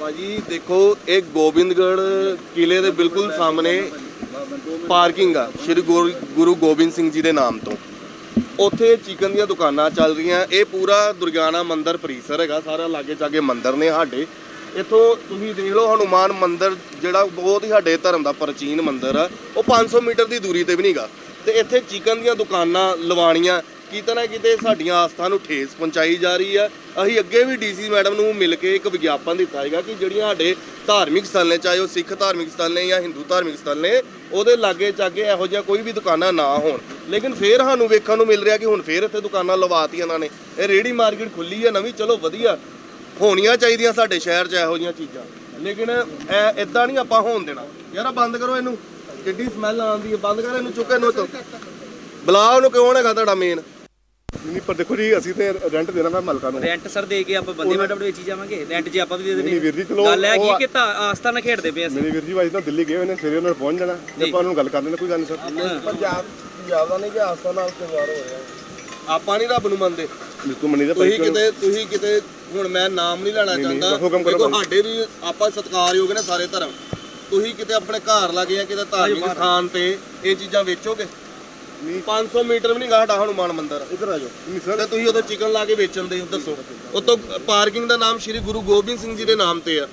ਭਾਜੀ, ਦੇਖੋ, ਇਹ ਗੋਬਿੰਦਗੜ੍ਹ ਕਿਲੇ ਦੇ ਬਿਲਕੁਲ ਸਾਹਮਣੇ ਪਾਰਕਿੰਗ ਆ, ਸ਼੍ਰੀ ਗੁਰੂ ਗੁਰੂ ਗੋਬਿੰਦ ਸਿੰਘ ਜੀ ਦੇ ਨਾਮ ਤੋਂ। ਉੱਥੇ ਚਿਕਨ ਦੀਆਂ ਦੁਕਾਨਾਂ ਚੱਲ ਰਹੀਆਂ, ਇਹ ਪੂਰਾ ਦੁਰਗਿਆਨਾ ਮੰਦਿਰ ਪਰਿਸਰ ਹੈਗਾ, ਸਾਰਾ ਲਾਗੇ ਚਾਗੇ ਮੰਦਿਰ ਨੇ ਸਾਡੇ। ਇੱਥੋਂ ਤੁਸੀਂ ਦੇਖ ਲਓ, ਹਨੂਮਾਨ ਮੰਦਿਰ ਜਿਹੜਾ ਬਹੁਤ ਹੀ ਸਾਡੇ ਧਰਮ ਦਾ ਪ੍ਰਾਚੀਨ ਮੰਦਿਰ ਆ, ਉਹ 500 ਮੀਟਰ ਦੀ ਦੂਰੀ ਤੇ ਵੀ ਨਹੀਂਗਾ ਤੇ ਇੱਥੇ ਚਿਕਨ ਦੀਆਂ ਦੁਕਾਨਾਂ ਲਵਾਉਣੀਆਂ ਕਿਤੇ ਨਾ ਕਿਤੇ ਸਾਡੀਆਂ ਆਸਥਾ ਨੂੰ ਠੇਸ ਪਹੁੰਚਾਈ ਜਾ ਰਹੀ ਹੈ ਅਸੀਂ ਅੱਗੇ ਵੀ ਡੀਸੀ ਮੈਡਮ ਨੂੰ ਮਿਲ ਕੇ ਇੱਕ ਵਿਗਿਆਪਨ ਦਿੱਤਾ ਹੈਗਾ ਕਿ ਜਿਹੜੀਆਂ ਸਾਡੇ ਧਾਰਮਿਕ ਸਥਲ ਨੇ ਚਾਹੇ ਉਹ ਸਿੱਖ ਧਾਰਮਿਕ ਸਥਲ ਨੇ ਜਾਂ ਹਿੰਦੂ ਧਾਰਮਿਕ ਸਥਲ ਨੇ ਉਹਦੇ ਲਾਗੇ ਚਾਗੇ ਇਹੋ ਜਿਹਾ ਕੋਈ ਵੀ ਦੁਕਾਨਾਂ ਨਾ ਹੋਣ। ਲੇਕਿਨ ਫੇਰ ਸਾਨੂੰ ਵੇਖਣ ਨੂੰ ਮਿਲ ਰਿਹਾ ਕਿ ਹੁਣ ਫੇਰ ਇੱਥੇ ਦੁਕਾਨਾਂ ਲਵਾਤੀਆਂ ਇਹਨਾਂ ਨੇ। ਇਹ ਰੇੜੀ ਮਾਰਕੀਟ ਖੁੱਲੀ ਹੈ ਨਵੀਂ, ਚਲੋ ਵਧੀਆ। ਹੋਣੀਆਂ ਚਾਹੀਦੀਆਂ ਸਾਡੇ ਸ਼ਹਿਰ 'ਚ ਇਹੋ ਜਿਹੀਆਂ ਚੀਜ਼ਾਂ। ਲੇਕਿਨ ਇਹ ਇਦਾਂ ਨਹੀਂ ਆਪਾਂ ਹੋਣ ਦੇਣਾ। ਯਾਰ ਬੰਦ ਕਰੋ ਇਹਨੂੰ। ਕਿੱਡੀ ਸਮੈਲ ਆਉਂਦੀ ਹੈ ਬੰਦ ਕਰ ਇਹਨੂੰ, ਚੁੱਕ ਇਹਨੂੰ ਇੱਥੋਂ। ਬੁਲਾ ਉਹਨੂੰ, ਕਿਉਂ ਹੈਗਾ ਤੁਹਾਡਾ ਮੇਨ ਨਹੀਂ ਪਰ ਦੇਖੋ ਜੀ ਅਸੀਂ ਤੇ ਰੈਂਟ ਦੇਣਾ ਮੈਂ ਮਲਕਾ ਨੂੰ। ਰੈਂਟ ਸਰ ਦੇ ਕੇ ਆਪਾਂ ਬੰਦੇ ਮੈਡਮ ਵੇਚੀ ਜਾਵਾਂਗੇ। ਰੈਂਟ ਜੇ ਆਪਾਂ ਵੀ ਦੇ ਨਹੀਂ ਦੇਣੇ। ਵੀਰ ਜੀ ਚਲੋ ਗੱਲ ਹੈ ਕੀ ਕਿ ਤਾਂ ਆਸਤਾ ਨਾਲ ਖੇਡਦੇ ਪਏ ਅਸੀਂ। ਮੇਰੇ ਵੀਰ ਜੀ ਵਾਜ ਤਾਂ ਦਿੱਲੀ ਗਏ ਹੋਏ ਨੇ ਸਵੇਰੇ ਉਹਨਾਂ ਨੇ ਪਹੁੰਚ ਜਾਣਾ। ਤੇ ਆਪਾਂ ਉਹਨਾਂ ਨੂੰ ਗੱਲ ਕਰ ਲੈਣਾ ਕੋਈ ਗੱਲ ਨਹੀਂ ਸਰ ਪੰਜਾਬ ਪੰਜਾਬ ਦਾ ਨਹੀਂ ਕਿ ਆਸਤਾ ਨਾਲ ਤਿਉਹਾਰ ਹੋ ਰਿਹਾ। ਆਪਾਂ ਨਹੀਂ ਰੱਬ ਨੂੰ ਮੰਨਦੇ। ਬਿਲਕੁਲ ਮੰਨੀ ਦਾ ਤੁਸੀਂ ਕਿਤੇ ਤੁਸੀਂ ਕਿਤੇ ਹੁਣ ਮੈਂ ਨਾਮ ਨਹੀਂ ਲੈਣਾ ਚਾਹੁੰਦਾ। ਦੇਖੋ। ਸਾਡੇ ਵੀ ਆਪਾਂ ਸਤਿਕਾਰਯੋਗ ਨੇ ਸਾਰੇ ਧਰਮ। ਤੁਸੀਂ ਕਿਤੇ ਆਪਣੇ ਘਰ ਲੱਗੇ ਜਾਂ ਕਿਤੇ ਧਾਰਮਿਕ ਸਥਾਨ ਤੇ ਇਹ ਚੀਜ਼ਾਂ ਵੇਚੋਗੇ। 500 ਮੀਟਰ ਵੀ ਨਹੀਂ ਗਾ ਸਾਡਾ ਹਨੂਮਾਨ ਮੰਦਿਰ। ਇੱਧਰ ਆ ਜਾਓ। ਨਹੀਂ ਸਰ। ਤੇ ਤੁਸੀਂ ਉਦੋਂ ਚਿਕਨ ਲਾ ਕੇ ਵੇਚਣ ਦੇ ਹੋ, ਦੱਸੋ। ਉਤੋਂ ਪਾਰਕਿੰਗ ਦਾ ਨਾਮ ਸ਼੍ਰੀ ਗੁਰੂ ਗੋਬਿੰਦ ਸਿੰਘ ਜੀ ਦੇ ਨਾਮ ਤੇ ਆ।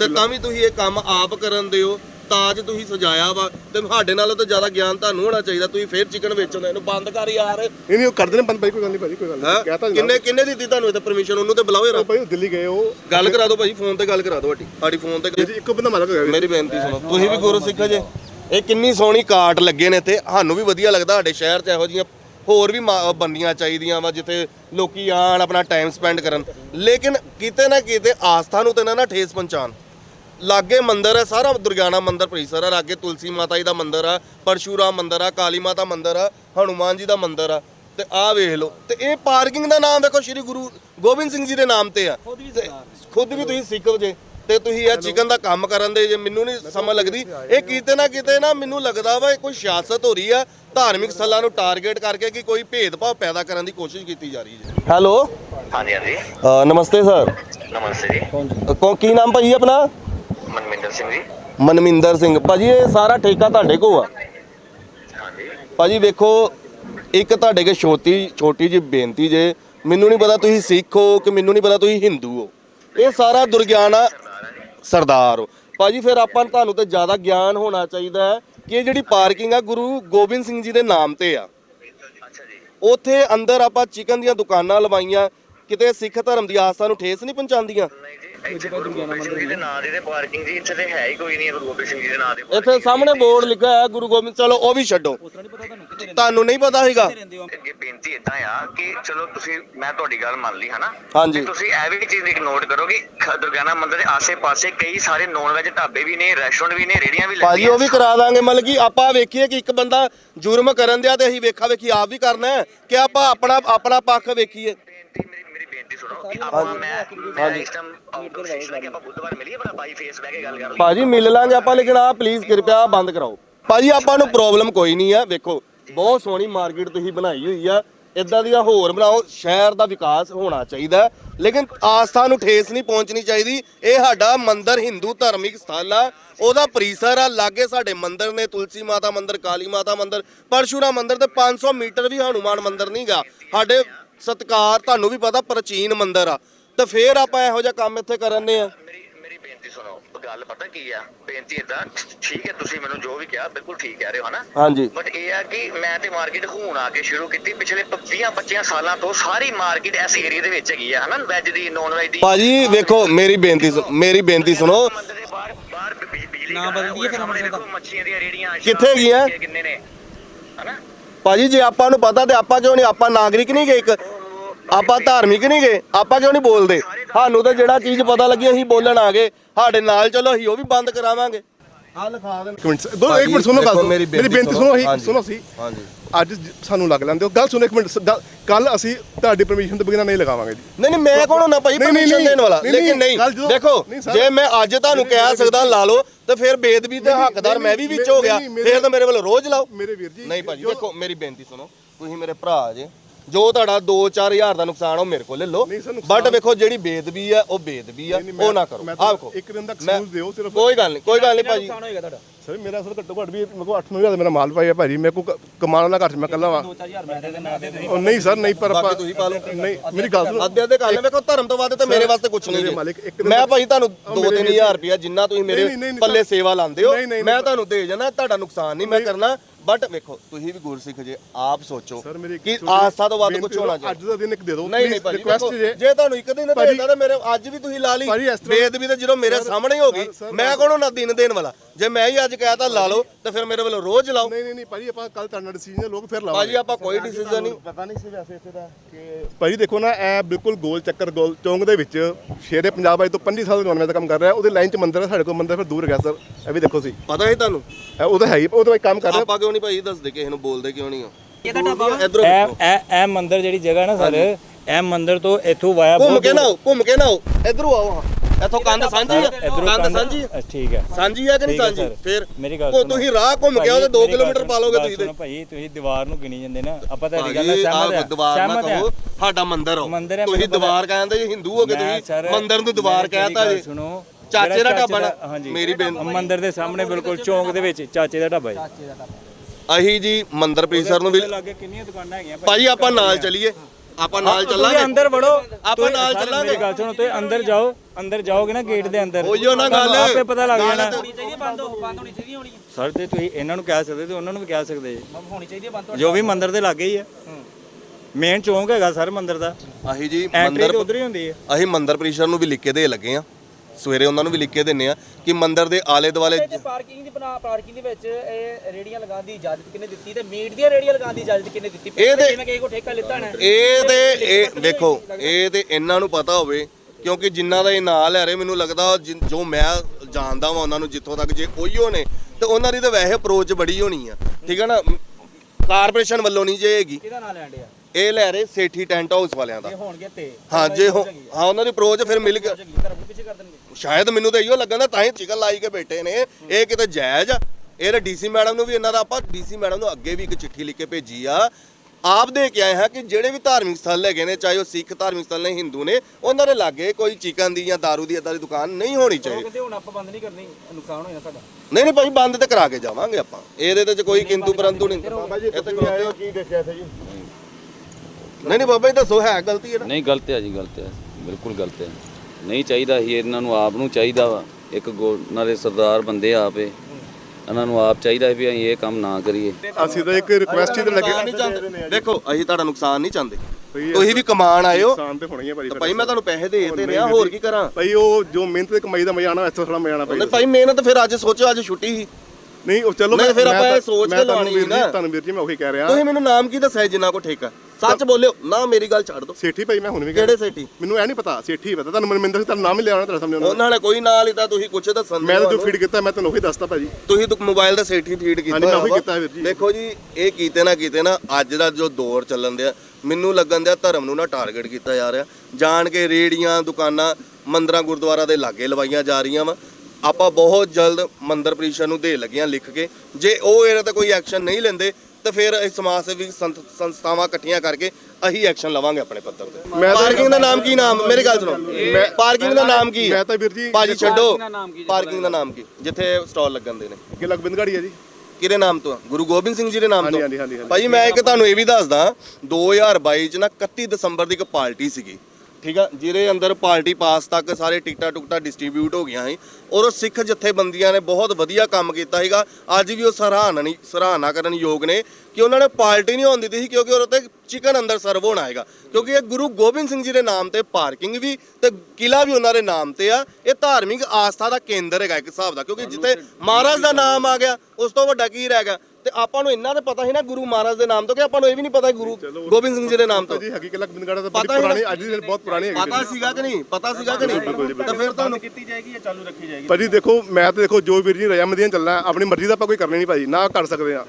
ਤੇ ਤਾਂ ਵੀ ਤੁਸੀਂ ਇਹ ਕੰਮ ਆਪ ਕਰਨ ਦੇ ਹੋ ਤਾਜ ਤੁਸੀਂ ਸਜਾਇਆ ਵਾ। ਤੇ ਸਾਡੇ ਨਾਲੋਂ ਤਾਂ ਜ਼ਿਆਦਾ ਗਿਆਨ ਤੁਹਾਨੂੰ ਹੋਣਾ ਚਾਹੀਦਾ ਤੁਸੀਂ ਫੇਰ ਚਿਕਨ ਵੇਚਣ ਇਹਨੂੰ ਬੰਦ ਕਰ ਯਾਰ। ਨਹੀਂ ਨਹੀਂ ਉਹ ਕਰਦੇ ਨੇ ਬੰਦ। ਭਾਈ ਕੋਈ ਗੱਲ ਨਹੀਂ ਭਾਜੀ ਕੋਈ ਗੱਲ ਹਾਂ? ਨਹੀਂ ਕਹਤਾ ਕਿੰਨੇ ਕਿੰਨੇ ਦਿੱਤੀ ਤੁਹਾਨੂੰ ਇਹ ਪਰਮਿਸ਼ਨ ਉਹਨੂੰ ਤੇ ਬੁਲਾਓ ਯਾਰ ਭਾਈ ਉਹ ਦਿੱਲੀ ਗਏ ਉਹ ਗੱਲ ਕਰਾ ਦਿਓ ਭਾਈ ਫੋਨ ਤੇ ਗੱਲ ਕਰਾ ਦਿਓ ਸਾਡੀ। ਸਾਡੀ ਫੋਨ ਤੇ ਜੀ ਇੱਕੋ ਬੰਦਾ ਮਾਲਕ ਹੋਇਆ ਮੇਰੀ ਬੇਨਤੀ ਸੁਣੋ। ਤੁਸੀਂ ਵੀ ਗੁਰੂ ਸਿੱਖ ਜੇ। ਇਹ ਕਿੰਨੀ ਸੋਹਣੀ ਕਾਟ ਲੱਗੇ ਨੇ ਤੇ ਸਾਨੂੰ ਵੀ ਵਧੀਆ ਲੱਗਦਾ ਸਾਡੇ ਸ਼ਹਿਰ 'ਚ ਇਹੋ ਜੀਆਂ ਹੋਰ ਵੀ ਬਣਨੀਆਂ ਚਾਹੀਦੀਆਂ ਵਾ ਜਿੱਥੇ ਲੋਕੀ ਆਣ ਆਪਣਾ ਟਾਈਮ ਸਪੈਂਡ ਕਰਨ। ਲੇਕਿਨ ਕਿਤੇ ਨਾ ਕਿਤੇ ਆਸਥਾ ਨੂੰ ਤੇ ਨਾ ਨਾ ਠੇਸ ਪਹੁੰਚਾਣ ਲਾਗੇ ਮੰਦਿਰ ਹੈ ਸਾਰਾ ਦੁਰਗਿਆਨਾ ਮੰਦਿਰ ਪਰਿਸਰ ਹੈ ਲਾਗੇ ਤੁਲਸੀ ਮਾਤਾ ਜੀ ਦਾ ਮੰਦਿਰ ਆ ਪਰਸ਼ੂਰਾਮ ਮੰਦਿਰ ਆ ਕਾਲੀ ਮਾਤਾ ਮੰਦਿਰ ਆ ਹਨੂਮਾਨ ਜੀ ਦਾ ਮੰਦਿਰ ਆ ਤੇ ਆਹ ਵੇਖ ਲਓ। ਤੇ ਇਹ ਪਾਰਕਿੰਗ ਦਾ ਨਾਮ ਵੇਖੋ ਸ਼੍ਰੀ ਗੁਰੂ ਗੋਬਿੰਦ ਸਿੰਘ ਜੀ ਦੇ ਨਾਮ ਤੇ ਆ। ਖੁਦ ਵੀ ਤੁਸੀਂ ਸਿੱਖ ਜੇ। ਤੇ ਤੁਸੀਂ ਇਹ ਚਿਕਨ ਦਾ ਕੰਮ ਕਰਨ ਦੇ ਜੇ ਮੈਨੂੰ ਨਹੀਂ ਸਮਝ ਲੱਗਦੀ। ਇਹ ਕਿਤੇ ਨਾ ਕਿਤੇ ਨਾ ਮੈਨੂੰ ਲੱਗਦਾ ਵਾ ਇਹ ਕੋਈ ਸਿਆਸਤ ਹੋ ਰਹੀ ਆ ਧਾਰਮਿਕ ਸਥਲਾਂ ਨੂੰ ਟਾਰਗੇਟ ਕਰਕੇ ਕਿ ਕੋਈ ਭੇਦਭਾਵ ਪੈਦਾ ਕਰਨ ਦੀ ਕੋਸ਼ਿਸ਼ ਕੀਤੀ ਜਾ ਰਹੀ ਹੈ। ਹੈਲੋ? ਹਾਂਜੀ ਹਾਂਜੀ। ਨਮਸਤੇ ਸਰ। ਨਮਸਤੇ ਜੀ। ਕੀ ਨਾਮ ਭਾਜੀ ਆਪਣਾ? ਮਨਮਿੰਦਰ ਸਿੰਘ ਜੀ। ਮਨਮਿੰਦਰ ਸਿੰਘ। ਭਾਜੀ ਇਹ ਸਾਰਾ ਠੇਕਾ ਤੁਹਾਡੇ ਕੋਲ ਆ? ਹਾਂਜੀ। ਭਾਜੀ ਵੇਖੋ ਇੱਕ ਤੁਹਾਡੇ ਕੇ ਛੋਟੀ ਛੋਟੀ ਜਿਹੀ ਬੇਨਤੀ ਜੇ। ਮੈਨੂੰ ਨਹੀਂ ਪਤਾ ਤੁਸੀਂ ਸਿੱਖ ਹੋ ਕਿ ਮੈਨੂੰ ਨਹੀਂ ਪਤਾ ਤੁਸੀਂ ਹਿੰਦੂ ਹੋ। ਇਹ ਸਾਰਾ ਦੁਰਗਿਆਨਾ ਸਰਦਾਰ ਹੋ। ਭਾਜੀ ਫਿਰ ਆਪਾਂ ਨੂੰ ਤੁਹਾਨੂੰ ਤੇ ਜ਼ਿਆਦਾ ਗਿਆਨ ਹੋਣਾ ਚਾਹੀਦਾ ਹੈ ਕਿ ਇਹ ਜਿਹੜੀ ਪਾਰਕਿੰਗ ਆ ਗੁਰੂ ਗੋਬਿੰਦ ਸਿੰਘ ਜੀ ਦੇ ਨਾਮ ਤੇ ਆ। ਉੱਥੇ ਅੰਦਰ ਆਪਾਂ ਚਿਕਨ ਦੀਆਂ ਦੁਕਾਨਾਂ ਲਵਾਈਆਂ ਕਿਤੇ ਸਿੱਖ ਧਰਮ ਦੀ ਆਸਥਾ ਨੂੰ ਠੇਸ ਨਹੀਂ ਪਹੁੰਚਾਉਂਦੀਆਂ? ਨਹੀਂ ਜੀ। ਇੱਥੇ ਗੁਰੂ ਗੋਬਿੰਦ ਸਿੰਘ ਜੀ ਦੇ ਨਾਂ ਦੀ ਤੇ ਪਾਰਕਿੰਗ ਜੀ ਇੱਥੇ ਤੇ ਹੈ ਹੀ ਕੋਈ ਨਹੀਂ ਗੁਰੂ ਗੋਬਿੰਦ ਸਿੰਘ ਜੀ ਦੇ ਨਾਂ ਦੇ ਇੱਥੇ ਸਾਹਮਣੇ ਬੋਰਡ ਲਿਖਿਆ ਹੈ ਗੁਰੂ ਗੋਬਿੰਦ ਚਲੋ ਉਹ ਵੀ ਛੱਡੋ। ਉਤਰਾ ਨਹੀਂ ਪਤਾ ਤੁਹਾਨੂੰ ਨਹੀਂ ਪਤਾ ਹੈਗਾ ਅੱਗੇ ਬੇਨਤੀ ਇਦਾਂ ਆ ਕਿ ਚਲੋ ਤੁਸੀਂ ਮੈਂ ਤੁਹਾਡੀ ਗੱਲ ਮੰਨ ਲਈ ਹਨਾ? ਹਾਂਜੀ। ਤੁਸੀਂ ਇਹ ਵੀ ਚੀਜ਼ ਇੱਕ ਨੋਟ ਕਰੋ ਕਿ ਖ- ਦੁਰਗਿਆਨਾ ਮੰਦਿਰ ਦੇ ਆਸੇ-ਪਾਸੇ ਕਈ ਸਾਰੇ ਨੌਨ ਵੈਜ ਢਾਬੇ ਵੀ ਨੇ ਰੈਸਟੋਰੈਂਟ ਵੀ ਨੇ ਰੇੜੀਆਂ ਵੀ ਭਾਜੀ ਉਹ ਵੀ ਲੱਗਦੀਆਂ ਕਰਾ ਦਾਂਗੇ। ਮਤਲਬ ਕਿ ਆਪਾਂ ਵੇਖੀਏ ਕਿ ਇੱਕ ਬੰਦਾ ਜੁਰਮ ਕਰਨ ਦਿਆ ਤੇ ਅਸੀਂ ਵੇਖਾ ਵੇਖੀ ਆਪ ਵੀ ਕਰਨਾ ਹੈ ਕਿ ਆਪਾਂ ਆਪਣਾ ਆਪਣਾ ਪੱਖ ਵੇਖੀਏ। ਬੇਨਤੀ ਮੇਰੀ ਸੁਣੋ ਕਿ ਆਪਾਂ ਮੈਂ ਮੈਂ ਇਸ ਟਾਈਮ ਆਊਟ ਆਫ ਸਟੇਸ਼ਨ ਕਿ ਆਪਾਂ ਬੁੱਧਵਾਰ ਮਿਲੀਏ ਆਪਣਾ ਬਾਈ ਫੇਸ ਬਹਿ ਕੇ ਗੱਲ ਕਰ ਲਈਏ ਭਾਜੀ ਮਿਲ ਲਾਂਗੇ ਆਪਾਂ ਲੇਕਿਨ ਆ ਪਲੀਜ਼ ਕਿਰਪਾ ਬੰਦ ਕਰਾਓ ਭਾਜੀ ਆਪਾਂ ਨੂੰ ਪ੍ਰੋਬਲਮ ਕੋਈ ਨਹੀਂ ਆ। ਵੇਖੋ ਬਹੁਤ ਸੋਹਣੀ ਮਾਰਕੀਟ ਤੁਸੀਂ ਬਣਾਈ ਹੋਈ ਆ। ਇਦਾਂ ਦੀਆਂ ਹੋਰ ਬਣਾਓ ਸ਼ਹਿਰ ਦਾ ਵਿਕਾਸ ਹੋਣਾ ਚਾਹੀਦਾ। ਲੇਕਿਨ ਆਸਥਾ ਨੂੰ ਠੇਸ ਨਹੀਂ ਪਹੁੰਚਣੀ ਚਾਹੀਦੀ। ਇਹ ਸਾਡਾ ਮੰਦਿਰ ਹਿੰਦੂ ਧਾਰਮਿਕ ਸਥਲ ਆ। ਉਹਦਾ ਪਰਿਸਰ ਆ ਲਾਗੇ ਸਾਡੇ ਮੰਦਿਰ ਨੇ ਤੁਲਸੀ ਮਾਤਾ ਮੰਦਿਰ ਕਾਲੀ ਮਾਤਾ ਮੰਦਿਰ ਪਰਸ਼ੂਰਾ ਮੰਦਿਰ ਤੇ 500 ਮੀਟਰ ਵੀ ਹਨੂਮਾਨ ਮੰਦਿਰ ਨਹੀਂਗਾ ਸਾਡੇ ਸਤਕਾਰ ਤੁਹਾਨੂੰ ਵੀ ਪਤਾ ਪ੍ਰਾਚੀਨ ਮੰਦਿਰ ਆ। ਤੇ ਫੇਰ ਆਪਾਂ ਇਹੋ ਜਿਹਾ ਕੰਮ ਇੱਥੇ ਕਰਨੇ ਆ। ਮੇਰੀ ਮੇਰੀ ਬੇਨਤੀ ਸੁਣੋ ਗੱਲ ਪਤਾ ਕੀ ਆ? ਬੇਨਤੀ ਇਦਾਂ ਠੀਕ ਹੈ ਤੁਸੀਂ ਮੈਨੂੰ ਜੋ ਵੀ ਕਿਹਾ ਬਿਲਕੁਲ ਠੀਕ ਕਹਿ ਰਹੇ ਹੋ ਹਨਾ? ਹਾਂਜੀ। ਬਟ ਇਹ ਆ ਕਿ ਮੈਂ ਤੇ ਮਾਰਕੀਟ ਹੁਣ ਆ ਕੇ ਸ਼ੁਰੂ ਕੀਤੀ ਪਿਛਲੇ 20 25 ਸਾਲਾਂ ਤੋਂ ਸਾਰੀ ਮਾਰਕੀਟ ਇਸ ਏਰੀਆ ਦੇ ਵਿੱਚ ਹੈਗੀ ਆ ਹਨਾ? ਵੈਜ ਦੀ ਨੌਨ ਵੈਜ ਦੀ। ਭਾਜੀ ਵੇਖੋ ਮੇਰੀ ਬੇਨਤੀ ਸੁ- ਮੇਰੀ ਬੇਨਤੀ ਸੁਣੋ। ਮੰਦਿਰ ਦੇ ਬਾਹਰ ਬਾਹਰ ਬਿਜ- ਬਿਜਲੀ ਨਾ ਘਰ ਆ, ਬਦਲੀਏ ਉਹਦੇ ਫਿਰ ਸਾਹਮਣੇ ਅੰਮ੍ਰਿਤਸਰ ਦੇਖੋ ਮੱਛੀਆਂ ਦੀਆਂ ਰੇੜੀਆਂ ਕਿੱਥੇ ਹੈਗੀਆਂ? ਕਿੰਨੇ ਨੇ ਹਨਾ? ਭਾਜੀ, ਜੇ ਆਪਾਂ ਨੂੰ ਪਤਾ ਤੇ ਆਪਾਂ ਕਿਉਂ ਨਹੀਂ? ਆਪਾਂ ਨਾਗਰਿਕ ਨਹੀਂ ਗਏ ਇੱਕ। ਆਪਾਂ ਧਾਰਮਿਕ ਨਹੀਂ ਗਏ। ਆਪਾਂ ਕਿਉਂ ਨਹੀਂ ਬੋਲਦੇ? ਸਾਨੂੰ ਤਾਂ ਜਿਹੜਾ ਚੀਜ਼ ਪਤਾ ਲੱਗੀ, ਅਸੀਂ ਬੋਲਣ ਆ ਗਏ। ਸਾਡੇ ਨਾਲ ਚਲੋ, ਅਸੀਂ ਉਹ ਵੀ ਬੰਦ ਕਰਾਵਾਂਗੇ। ਆ ਲਿਖਾ ਦੇਣ। ਇੱਕ ਮਿੰਟ ਦੋ ਇੱਕ ਮਿੰਟ ਸੁਣੋ ਦੇਖੋ, ਗੱਲ ਮੇਰੀ ਮੇਰੀ ਬੇਨਤੀ ਬੇਨਤੀ ਸੁਣੋ ਅਸੀਂ ਹਾਂਜੀ। ਸੁਣੋ ਸੀ ਹਾਂਜੀ। ਅੱਜ ਜ- ਸਾਨੂੰ ਲੱਗ ਲੈਂਦੇ ਹੋ ਗੱਲ ਸੁਣੋ ਇੱਕ ਮਿੰਟ ਕੱਲ ਅਸੀਂ ਤੁਹਾਡੀ ਪਰਮਿਸ਼ਨ ਤੋਂ ਬਿਨਾਂ ਨਹੀਂ ਲਗਾਵਾਂਗੇ ਜੀ। ਨਹੀਂ ਨਹੀਂ ਮੈਂ ਕੌਣ ਹੁੰਦਾ ਭਾਈ ਨਹੀਂ, ਨਹੀਂ, ਪਰਮਿਸ਼ਨ ਦੇਣ ਵਾਲਾ। ਨਹੀਂ, ਲੇਕਿਨ ਨਹੀਂ, ਨਹੀਂ ਗੱਲ ਜਦੋਂ- ਦੇਖੋ ਨਹੀਂ, ਸਰ। ਜੇ ਮੈਂ ਅੱਜ ਤੁਹਾਨੂੰ ਕਹਿ ਸਕਦਾ ਲਾ ਲਓ ਤੇ ਫਿਰ ਬੇਦਬੀ ਦੇ ਹੱਕਦਾਰ ਮੈਂ ਵੀ ਵਿੱਚ ਹੋ ਗਿਆ। ਫਿਰ ਤਾਂ ਮੇਰੇ ਵੱਲ ਰੋਜ਼ ਲਾਓ। ਮੇਰੇ ਵੀਰ ਜੀ ਨਹੀਂ ਭਾਜੀ ਦੇਖੋ ਮੇਰੀ ਬੇਨਤੀ ਸੁਣੋ। ਤੁਸੀਂ ਮੇਰੇ ਭਰਾ ਜੇ ਜੋ ਤੁਹਾਡਾ 2-4000 ਦਾ ਨੁਕਸਾਨ ਉਹ ਮੇਰੇ ਕੋਲ ਲੈ ਲਓ। ਬਟ ਵੇਖੋ ਜਿਹੜੀ ਬੇਦਬੀ ਆ ਉਹ ਬੇਦਬੀ ਆ ਉਹ ਨਾ ਕਰੋ। ਆਹ ਵੇਖੋ। ਇੱਕ ਦਿਨ ਦਾ excuse ਦਿਓ ਸਿਰਫ। ਕੋਈ ਗੱਲ ਨਹੀਂ ਕੋਈ ਗੱਲ ਨਹੀਂ ਭਾਜੀ। ਨੁਕਸਾਨ ਹੋਏਗਾ ਤੁਹਾਡਾ? ਸਰ ਮੇਰਾ ਸਰ ਘੱਟੋ ਘੱਟ ਵੀ ਮੇਰੇ ਕੋਲ 8-9 ਹਜ਼ਾਰ ਦਾ ਮੇਰਾ ਮਾਲ ਪਾਇਆ ਭਾਜੀ। ਮੇਰੇ ਕੋਲ ਕਮਾਲ ਵਾਲਾ ਘਰ ਮੈਂ ਕੱਲਾ ਵਾਂ। 2000 ਮੈਂ ਦੇ ਨਾ ਦੇ ਉਹ ਨਹੀਂ ਸਰ ਨਹੀਂ ਪਰ ਆਪਾਂ ਬਾਕੀ ਤੁਸੀਂ ਪਾ ਲਓ। ਨਹੀਂ ਮੇਰੀ ਗੱਲ ਸੁਣੋ। ਅੱਧੇ ਅੱਧੇ ਗੱਲ ਵੇਖੋ ਧਰਮ ਤੋਂ ਵੱਧ ਤੇ ਮੇਰੇ ਵਾਸਤੇ ਕੁਝ ਨਹੀਂ ਮੇਰੇ ਜੀ। ਮਾਲਿਕ ਇੱਕ ਦਿਨ ਮੈਂ ਭਾਈ ਤੁਹਾਨੂੰ ਉਹ ਮੇਰੇ 2-3000 ਰੁਪਇਆ ਜਿੰਨਾ ਤੁਸੀਂ ਮੇਰੇ ਪੱਲੇ। ਸੇਵਾ ਲਾਉਂਦੇ ਹੋ ਮੈਂ ਤੁਹਾਨੂੰ ਦੇ ਜਾਣਾ ਤੁਹਾਡਾ ਨੁਕਸਾਨ ਨਹੀਂ ਮੈਂ ਕਰਨਾ ਬਟ ਵੇਖੋ ਤੁਸੀਂ ਵੀ ਗੁਰਸਿੱਖ ਜੇ ਆਪ ਸੋਚੋ ਸਰ ਮੇਰੀ ਕਿ ਆਸਥਾ ਤੋਂ ਵੱਧ ਕੁਝ ਹੋਣਾ ਚਾਹੀਦਾ। ਅੱਜ ਦਾ ਦਿਨ ਇੱਕ ਦੇ ਦਿਓ। ਨਹੀਂ ਨਹੀਂ ਭਾਜੀ ਰਿਕੁਐਸਟ ਜੇ ਜੇ ਤੁਹਾਨੂੰ ਇੱਕ ਦਿਨ ਭਾਜੀ- ਦੇਦਾ ਤਾਂ ਮੇਰੇ ਅੱਜ ਵੀ ਤੁਸੀਂ ਲਾ ਲਈ। ਭਾਜੀ, ਬੇਦਬੀ ਤਾਂ ਜਦੋਂ ਮੇਰੇ ਸਾਹਮਣੇ ਹੋ ਗਈ ਮੈਂ ਕੋਣ ਨਾ ਦਿਨ ਦੇਣ ਵਾਲਾ? ਜੇ ਮੈਂ ਹੀ ਅੱਜ ਕਹਿਤਾ ਲਾ ਲਓ ਤਾਂ ਫਿਰ ਮੇਰੇ ਵੱਲੋਂ ਰੋਜ਼ ਲਾਓ। ਨਹੀਂ ਨਹੀਂ ਨਹੀਂ ਭਾਜੀ ਆਪਾਂ ਕੱਲ ਤੁਹਾਡਾ ਡਿਸੀਜਨ ਲੋਕ ਫਿਰ ਭਾਜੀ ਲਾਵਾਂਗੇ ਆਪਾਂ ਕੋਈ ਡਿਸੀਜਨ ਨਹੀਂ। ਪਤਾ ਨਹੀਂ ਸੀ ਵੈਸੇ ਇੱਥੇ ਦਾ ਕਿ ਭਾਜੀ ਦੇਖੋ ਨਾ ਇਹ ਬਿਲਕੁਲ ਗੋਲ ਚੱਕਰ ਗੋਲ ਚੌਂਕ ਦੇ ਵਿੱਚ ਸ਼ੇਰੇ ਪੰਜਾਬ ਅੱਜ ਤੋਂ 25 ਸਾਲ ਗਵਰਨਮੈਂਟ ਦਾ ਕੰਮ ਕਰ ਰਿਹਾ। ਉਹਦੇ ਲਾਈਨ 'ਚ ਮੰਦਿਰ ਹੈ ਸਾਡੇ ਕੋਲ ਮੰਦਿਰ ਫਿਰ ਦੂਰ ਹੈਗਾ ਸਰ ਇਹ ਵੀ ਦੇਖੋ ਸੀ ਪਤਾ ਹੀ ਤੁਹਾਨੂੰ। ਉਹ ਤਾਂ ਹੈ ਹੀ ਉਹ ਤਾਂ ਕੰਮ ਕਰ ਰਿਹਾ ਆਪਾਂ ਕਿਉਂ ਨਹੀਂ ਭਾਜੀ ਦੱਸਦੇ ਕਿਸੇ ਨੂੰ ਬੋਲਦੇ ਕਿਉਂ ਨਹੀਂ ਹੋ? ਇਹਦਾ ਢਾਬਾ? ਇਧਰੋਂ ਇਹ ਇਹ ਇਹ ਮੰਦਿਰ ਜਿਹੜੀ ਜਗ੍ਹਾ ਨਾ ਸਰ ਇਹ ਮੰਦਿਰ ਤੋਂ ਇੱਥੋਂ ਵਾਇਆ ਘੁੰਮ ਕੇ ਨਾ ਆਓ ਘੁੰਮ ਕੇ ਨਾ ਆਓ ਇਧਰੋਂ ਆਓ ਹਾਂ। ਇੱਥੋਂ ਕੰਧ ਸਾਂਝੀ ਆ। ਇਧਰੋਂ ਕੰਧ ਸਾਂਝੀ ਆ? ਠੀਕ ਹੈ। ਸਾਂਝੀ ਆ ਕਿ ਨਹੀਂ ਹੈ ਸਾਂਝੀ। ਫਿਰ ਮੇਰੀ ਗੱਲ ਸੁਣੋ। ਤੁਸੀਂ ਰਾਹ ਘੁੰਮ ਕੇ ਆਓ ਤੇ 2 ਭਾਈ, ਮੇਰੀ ਕਿਲੋਮੀਟਰ ਗੱਲ ਪਾ ਗੱਲ ਤੁਸੀਂ ਤੇ। ਸੁਣੋ ਭਾਈ ਤੁਸੀਂ ਦੀਵਾਰ ਨੂੰ ਗਿਣੀ ਜਾਂਦੇ ਨਾ। ਆਪਾਂ ਤੁਹਾਡੀ ਗੱਲ ਨਾਲ ਭਾਜੀ ਸਹਿਮਤ ਆ ਦੀਵਾਰ ਨਾ ਸਹਿਮਤ ਆ। ਕਹੋ ਸਾਡਾ ਮੰਦਿਰ ਹੋ। ਹੈ, ਤੁਸੀਂ। ਦੀਵਾਰ ਕਹਿੰਦੇ ਜੀ ਹਿੰਦੂ ਹੋ ਕੇ ਤੁਸੀਂ ਮੰਦਿਰ ਨੂੰ ਦੀਵਾਰ ਗੱਲ ਜੀ। ਸੁਣੋ। ਚਾਚੇ ਦਾ ਢਾਬਾ ਮੇਰੀ ਬੇਨਤੀ ਮੰਦਿਰ ਦੇ ਸਾਹਮਣੇ ਬਿਲਕੁਲ ਚੌਂਕ ਦੇ ਵਿੱਚ ਚਾਚੇ ਦਾ ਢਾਬਾ ਜੀ। ਅਹੀ ਜੀ ਮੰਦਿਰ ਪ੍ਰੀਸਰ ਨੂੰ ਵੀ ਲਾਗੇ ਕਿੰਨੀਆਂ ਦੁਕਾਨਾਂ ਹੈਗੀਆਂ ਭਾਜੀ ਆਪਾਂ ਨਾਲ ਚੱਲੀਏ। ਆਪਾਂ ਨਾਲ ਤੁਸੀਂ ਚੱਲਾਂਗੇ। ਅੰਦਰ ਵੜੋ। ਆਪਾਂ ਤੁਸੀਂ- ਨਾਲ ਸਰ, ਚੱਲਾਂਗੇ। ਮੇਰੀ ਗੱਲ ਸੁਣੋ ਤੁਸੀਂ ਅੰਦਰ ਜਾਓ। ਅੰਦਰ ਜਾਓਗੇ ਨਾ ਗੇਟ ਦੇ ਅੰਦਰ। ਉਹੀਓ ਨਾ ਗੱਲ। ਤੁਹਾਨੂੰ ਆਪੇ ਪਤਾ ਲੱਗ ਜਾਣਾ। ਤੇ- ਹੋਣੀ ਚਾਹੀਦੀ ਹੈ ਬੰਦ ਹੋ ਬੰਦ ਹੋਣੀ ਚਾਹੀਦੀ ਹੋਣੀ। ਸਰ ਤੇ ਤੁਸੀਂ ਇਹਨਾਂ ਨੂੰ ਕਹਿ ਸਕਦੇ ਤੇ ਉਹਨਾਂ ਨੂੰ ਵੀ ਕਹਿ ਸਕਦੇ ਜੀ। ਹੋਣੀ ਚਾਹੀਦੀ ਹੈ ਬੰਦ ਜੋ ਵੀ ਮੰਦਿਰ ਦੇ ਲਾਗੇ ਹੀ ਆ ਮੇਨ ਚੌਂਕ ਹੈਗਾ ਸਰ ਮੰਦਿਰ ਦਾ। ਅਹੀ ਜੀ ਐਂਟਰੀ ਮੰਦਿਰ ਤੇ ਉਧਰ ਹੀ ਹੁੰਦੀ ਹੈ। ਅਸੀਂ ਮੰਦਿਰ ਪ੍ਰੀਸ਼ਰ ਨੂੰ ਵੀ ਲਿਖ ਕੇ ਦੇ ਲੱਗੇ ਆ ਸਵੇਰੇ ਉਹਨਾਂ ਨੂੰ ਵੀ ਲਿਖ ਕੇ ਦਿੰਨੇ ਆ ਕਿ ਮੰਦਿਰ ਦੇ ਆਲੇ ਦੁਆਲੇ ਪਾਰਕਿੰਗ ਦੀ ਬਣਾ ਪਾਰਕਿੰਗ ਦੇ ਵਿੱਚ ਇਹ ਰੇੜੀਆਂ ਲਗਾਉਣ ਦੀ ਇਜਾਜ਼ਤ ਕਿਹਨੇ ਦਿੱਤੀ? ਤੇ ਮੀਟ ਦੀਆਂ ਰੇੜੀਆਂ ਲਗਾਉਣ ਦੀ ਇਜਾਜ਼ਤ ਕਿਹਨੇ ਦਿੱਤੀ? ਇਹ ਤੇ- ਕਿਵੇਂ ਕਿਸੇ ਕੋ ਠੇਕਾ ਲਿੱਤਾ ਨਾ? ਇਹ ਤੇ ਇਹ ਵੇਖੋ ਇਹ ਤੇ ਇਹਨਾਂ ਨੂੰ ਪਤਾ ਹੋਵੇ ਕਿਉਂਕਿ ਜਿਨ੍ਹਾਂ ਦਾ ਇਹ ਨਾਂ ਲੈ ਰਹੇ ਮੈਨੂੰ ਲੱਗਦਾ ਜਿਨ- ਜੋ ਮੈਂ ਜਾਣਦਾ ਵਾਂ ਉਹਨਾਂ ਨੂੰ ਜਿੱਥੋਂ ਤੱਕ ਜੇ ਉਹੀਓ ਨੇ ਤੇ ਉਹਨਾਂ ਦੀ ਤਾਂ ਵੈਸੇ ਅਪਰੋਚ ਬੜੀ ਹੋਣੀ ਆ ਠੀਕ ਹੈ ਨਾ? ਕਾਰਪੋਰੇਸ਼ਨ ਵੱਲੋਂ ਨਹੀਂ ਜੇ ਹੈਗੀ। ਕਿਹਦਾ ਨਾਂ ਲੈਣ ਡਿਆ? ਇਹ ਲੈ ਰਹੇ ਸੇਠੀ ਟੈਂਟ ਹਾਊਸ ਵਾਲਿਆਂ ਦਾ। ਇਹ ਹੋਣਗੇ ਤੇ। ਹਾਂ ਜੇ ਹੋ- ਹਾਂ ਉਹਨਾਂ ਦੀ ਅਪਰੋਚ ਫਿਰ ਮਿਲ ਗਿਆ। ਧਰਮ ਨੂੰ ਪਿੱਛੇ ਕਰ ਦੇਣਗੇ। ਸ਼ਾਇਦ ਮੈਨੂੰ ਤਾਂ ਇਹੋ ਲੱਗਦਾ ਤਾਂ ਹੀ ਚਿਕਨ ਲਾਈ ਕੇ ਬੈਠੇ ਨੇ। ਇਹ ਕਿਤੇ ਜਾਇਜ਼ ਆ। ਇਹ ਤਾਂ ਡੀਸੀ ਮੈਡਮ ਨੂੰ ਵੀ ਇਹਨਾਂ ਦਾ ਆਪਾਂ ਡੀਸੀ ਮੈਡਮ ਨੂੰ ਅੱਗੇ ਵੀ ਇੱਕ ਚਿੱਠੀ ਲਿਖ ਕੇ ਭੇਜੀ ਆ। ਆਪ ਦੇ ਕੇ ਆਏ ਹਾਂ ਕਿ ਜਿਹੜੇ ਵੀ ਧਾਰਮਿਕ ਸਥਲ ਹੈਗੇ ਨੇ ਚਾਹੇ ਉਹ ਸਿੱਖ ਧਾਰਮਿਕ ਸਥਲ ਨੇ ਹਿੰਦੂ ਨੇ ਉਹਨਾਂ ਦੇ ਲਾਗੇ ਕੋਈ ਚਿਕਨ ਦੀ ਜਾਂ ਦਾਰੂ ਦੀ ਇਦਾਂ ਦੀ ਦੁਕਾਨ ਨਹੀਂ ਹੋਣੀ ਚਾਹੀਦੀ। ਕਹਿੰਦੇ ਹੁਣ ਆਪਾਂ ਬੰਦ ਨਹੀਂ ਕਰਨੀ ਨੁਕਸਾਨ ਹੋਇਆ ਸਾਡਾ। ਨਹੀਂ ਨਹੀਂ ਭਾਈ ਬੰਦ ਤੇ ਕਰਾ ਕੇ ਜਾਵਾਂਗੇ ਆਪਾਂ। ਇਹਦੇ ਤੇ ਕੋਈ ਕਿੰਤੂ ਪਰੰਤੂ ਨਹੀਂ। ਇਹ ਤੇ। ਕੀ ਦੇਖਿਆ ਸੀ ਜੀ? ਨਹੀਂ ਨਹੀਂ ਬਾਬਾ ਜੀ ਦੱਸੋ ਹੈ ਗਲਤੀ ਹੈ ਨਾ ਨਹੀਂ ਗਲਤ ਹੈ ਜੀ ਗਲਤ ਹੈ। ਬਿਲਕੁਲ ਗਲਤ ਹੈ। ਨਹੀਂ ਚਾਹੀਦਾ ਹੀ ਇਹਨਾਂ ਨੂੰ ਆਪ ਨੂੰ ਚਾਹੀਦਾ ਵਾ। ਇੱਕ ਗੋ- ਨਾਲੇ ਸਰਦਾਰ ਬੰਦੇ ਆਪੇ ਇਹਨਾਂ ਨੂੰ ਆਪ ਚਾਹੀਦਾ ਵੀ ਅਸੀਂ ਇਹ ਕੰਮ ਨਾ ਕਰੀਏ। ਅਸੀਂ ਤਾਂ ਇੱਕ ਰਿਕੁਐਸਟ ਹੀ ਤੇ ਲੱਗੇ ਨੁਕਸਾਨ ਨਹੀਂ ਚਾਹੁੰਦੇ। ਦੇਖੋ ਅਸੀਂ ਤੁਹਾਡਾ ਨੁਕਸਾਨ ਨਹੀਂ ਚਾਹੁੰਦੇ। ਭਈ ਤੁਸੀਂ ਵੀ ਕਮਾਣ ਆਏ ਹੋ। ਨੁਕਸਾਨ ਤੇ ਹੋਣਾ ਹੀ ਤਾਂ ਭਾਈ ਮੈਂ ਤੁਹਾਨੂੰ ਪੈਸੇ ਦੇ ਦੇ ਰਿਹਾ ਹੋਰ ਕੀ ਕਰਾਂ? ਭਾਈ ਉਹ ਜੋ ਮਿਹਨਤ ਤੇ ਕਮਾਈ ਦਾ ਮਜ਼ਾ ਆਣਾ ਐਸਾ ਥੋੜਾ ਮਜ਼ਾ ਆਣਾ ਭਾਈ। ਭਾਈ ਮਿਹਨਤ ਫਿਰ ਅੱਜ ਸੋਚੋ ਅੱਜ ਛੁੱਟੀ ਸੀ। ਨਹੀਂ ਉਹ ਚਲੋ ਨਹੀਂ, ਫਿਰ ਆਪਾਂ ਇਹ ਸੋਚ ਕੇ ਵੀਰ ਜੀ ਨਾ। ਤੁਹਾਨੂੰ ਵੀਰ ਜੀ ਮੈਂ ਉਹੀ ਕਹਿ ਰਿਹਾ। ਤੁਸੀਂ ਮੈਨੂੰ ਨਾਮ ਕੀ ਦੱਸਿਆ ਜਿੰਨਾ ਕੋ ਠੇਕਾ ਸੱਚ ਬੋਲਿਓ ਨਾ ਮੇਰੀ ਗੱਲ ਛੱਡ ਦਿਓ। ਸੇਠੀ ਭਾਈ ਮੈਂ ਹੁਣ ਵੀ ਕਹਿ ਕਿਹੜੇ ਸੇਠੀ? ਮੈਨੂੰ ਐ ਨਹੀਂ ਪਤਾ ਸੇਠੀ ਪਤਾ ਤੁਹਾਨੂੰ ਮਨਮਿੰਦਰ ਸੀ ਤੁਹਾਨੂੰ ਨਾਮ ਹੀ ਲਿਆਉਣਾ ਤੁਹਾਡੇ ਸਾਹਮਣੇ ਉਹਨਾਂ ਨੇ ਕੋਈ ਨਾਂ ਲਿੱਤਾ ਤੁਸੀਂ ਕੁਛ ਦੱਸਣ ਮੈਂ ਤਾਂ ਫੀਡ ਕੀਤਾ ਮੈਂ ਤੁਹਾਨੂੰ ਉਹੀ ਦੱਸਦਾ ਭਾਜੀ। ਤੁਸੀਂ ਤਾਂ ਮੋਬਾਈਲ ਦਾ ਸੇਠੀ ਫੀਡ ਕੀਤਾ ਹਾਂਜੀ, ਮੈਂ ਉਹੀ। ਕੀਤਾ ਵੀਰ ਜੀ। ਦੇਖੋ ਜੀ ਇਹ ਕੀਤੇ ਨਾ ਕੀਤੇ ਨਾ ਅੱਜ ਦਾ ਜੋ ਦੌਰ ਚੱਲਣ ਦਿਆ ਮੈਨੂੰ ਲੱਗਣ ਦਿਆ ਧਰਮ ਨੂੰ ਨਾ ਟਾਰਗੇਟ ਕੀਤਾ ਜਾ ਰਿਹਾ। ਜਾਣ ਕੇ ਰੇੜੀਆਂ ਦੁਕਾਨਾਂ ਮੰਦਰਾਂ ਗੁਰਦੁਆਰਾ ਦੇ ਲਾਗੇ ਲਵਾਈਆਂ ਜਾ ਰਹੀਆਂ ਵਾ। ਆਪਾਂ ਬਹੁਤ ਜਲਦ ਮੰਦਰ ਪ੍ਰੀਸ਼ਦ ਨੂੰ ਦੇ ਲੱਗੀਆਂ ਲਿਖ ਕੇ। ਜੇ ਉਹ ਇਹਦੇ ਤੇ ਕੋਈ ਐਕਸ਼ਨ ਨਹੀਂ ਲੈਂਦੇ ਤਾਂ ਫਿਰ ਇਹ ਸਮਾਜ ਸੇਵੀ ਸੰਤ- ਸੰਸਥਾਵਾਂ ਇਕੱਠੀਆਂ ਕਰਕੇ ਅਸੀਂ ਐਕਸ਼ਨ ਲਵਾਂਗੇ ਆਪਣੇ ਪੱਤਰ ਤੇ। ਮੈਂ ਤਾਂ- ਪਾਰਕਿੰਗ ਦਾ ਨਾਮ ਕੀ ਨਾਮ? ਮੇਰੀ ਗੱਲ ਸੁਣੋ। ਪਾਰਕਿੰਗ ਦਾ ਨਾਮ ਕੀ? ਮੈਂ ਤਾਂ ਵੀਰ ਜੀ ਭਾਜੀ ਛੱਡੋ? ਪਾਰਕਿੰਗ ਦਾ ਨਾਮ ਕੀ? ਜਿੱਥੇ ਸਟਾਲ ਲੱਗਣ ਦੇ ਨੇ। ਕਿ ਲਗਬਿੰਦ ਗਾੜੀ ਹੈ ਜੀ। ਕਿਹਦੇ ਨਾਮ ਤੋਂ? ਆ? ਗੁਰੂ ਗੋਬਿੰਦ ਸਿੰਘ ਜੀ ਦੇ ਨਾਮ ਹਾਂਜੀ, ਤੋਂ? ਹਾਂਜੀ, ਹਾਂਜੀ, ਹਾਂਜੀ। ਭਾਈ ਮੈਂ ਇੱਕ ਤੁਹਾਨੂੰ ਇਹ ਵੀ ਦੱਸਦਾ 2022 ਚ ਨਾ 31 ਦਸੰਬਰ ਦੀ ਇੱਕ ਪਾਰਟੀ ਸੀਗੀ। ਠੀਕ ਆ? ਜਿਹਦੇ ਅੰਦਰ ਪਾਰਟੀ ਪਾਸ ਤੱਕ ਸਾਰੇ ਟਿਕਟਾਂ ਟੁਕਟਾਂ ਡਿਸਟ੍ਰੀਬਿਊਟ ਹੋ ਗਈਆਂ ਸੀ ਔਰ ਉਹ ਸਿੱਖ ਜਥੇਬੰਦੀਆਂ ਨੇ ਬਹੁਤ ਵਧੀਆ ਕੰਮ ਕੀਤਾ ਸੀਗਾ। ਅੱਜ ਵੀ ਉਹ ਸਰਾਹਨਾ ਨਹੀਂ, ਸਰਾਹਨਾ ਕਰਨ ਯੋਗ ਨੇ ਕਿ ਉਹਨਾਂ ਨੇ ਪਾਰਟੀ ਨਹੀਂ ਹੋਣ ਦਿੱਤੀ ਸੀ ਕਿਉਂਕਿ ਉਹਦੇ ਤੇ ਚਿਕਨ ਅੰਦਰ ਸਰਵ ਹੋਣਾ ਹੈਗਾ। ਕਿਉਂਕਿ ਇਹ ਗੁਰੂ ਗੋਬਿੰਦ ਸਿੰਘ ਜੀ ਦੇ ਨਾਮ ਤੇ ਪਾਰਕਿੰਗ ਵੀ ਤੇ ਕਿਲਾ ਵੀ ਉਹਨਾਂ ਦੇ ਨਾਮ ਤੇ ਆ। ਇਹ ਧਾਰਮਿਕ ਆਸਥਾ ਦਾ ਕੇਂਦਰ ਹੈਗਾ ਇੱਕ ਹਿਸਾਬ ਦਾ। ਕਿਉਂਕਿ ਜਿੱਥੇ ਮਹਾਰਾਜ ਦਾ ਨਾਮ ਆ ਗਿਆ, ਉਸ ਤੋਂ ਵੱਡਾ ਕੀ ਰਹਿ ਗਿਆ? ਤੇ ਆਪਾਂ ਨੂੰ ਇੰਨਾ ਤਾਂ ਪਤਾ ਸੀ ਨਾ ਗੁਰੂ ਮਹਾਰਾਜ ਦੇ ਨਾਮ ਤੋਂ ਕਿ ਆਪਾਂ ਨੂੰ ਇਹ ਵੀ ਨਹੀਂ ਪਤਾ ਗੁਰੂ ਗੋਬਿੰਦ ਸਿੰਘ ਜੀ ਦੇ ਨਾਮ ਤੋਂ। ਜੀ ਹਕੀਕਤ ਲਗਬਿੰਦ ਗਾੜਾ ਤਾਂ ਬੜੀ ਹੀ ਪੁਰਾਣੀ ਅੱਜ ਦੀ ਬਹੁਤ ਪੁਰਾਣੀ ਹੈਗੀ ਪਤਾ ਸੀਗਾ ਕਿ ਨਹੀਂ ਪਤਾ ਸੀਗਾ ਕਿ ਨਹੀਂ? ਤਾਂ ਫਿਰ ਤੁਹਾਨੂੰ ਕੀਤੀ ਜਾਏਗੀ ਜਾਂ ਚਾਲੂ ਰੱਖੀ ਜਾਏਗੀ? ਭਾਜੀ ਦੇਖੋ ਮੈਂ ਤਾਂ ਦੇਖੋ ਜੋ ਵੀਰ ਜੀ ਰਜਾਮੰਦੀਆਂ ਚੱਲਣਾ ਆਪਣੀ ਮਰਜ਼ੀ ਦਾ ਆਪਾਂ ਕੋਈ ਕਰਨੀ ਨਹੀਂ ਭਾਜੀ ਨਾ ਕਰ ਸਕਦੇ ਆ।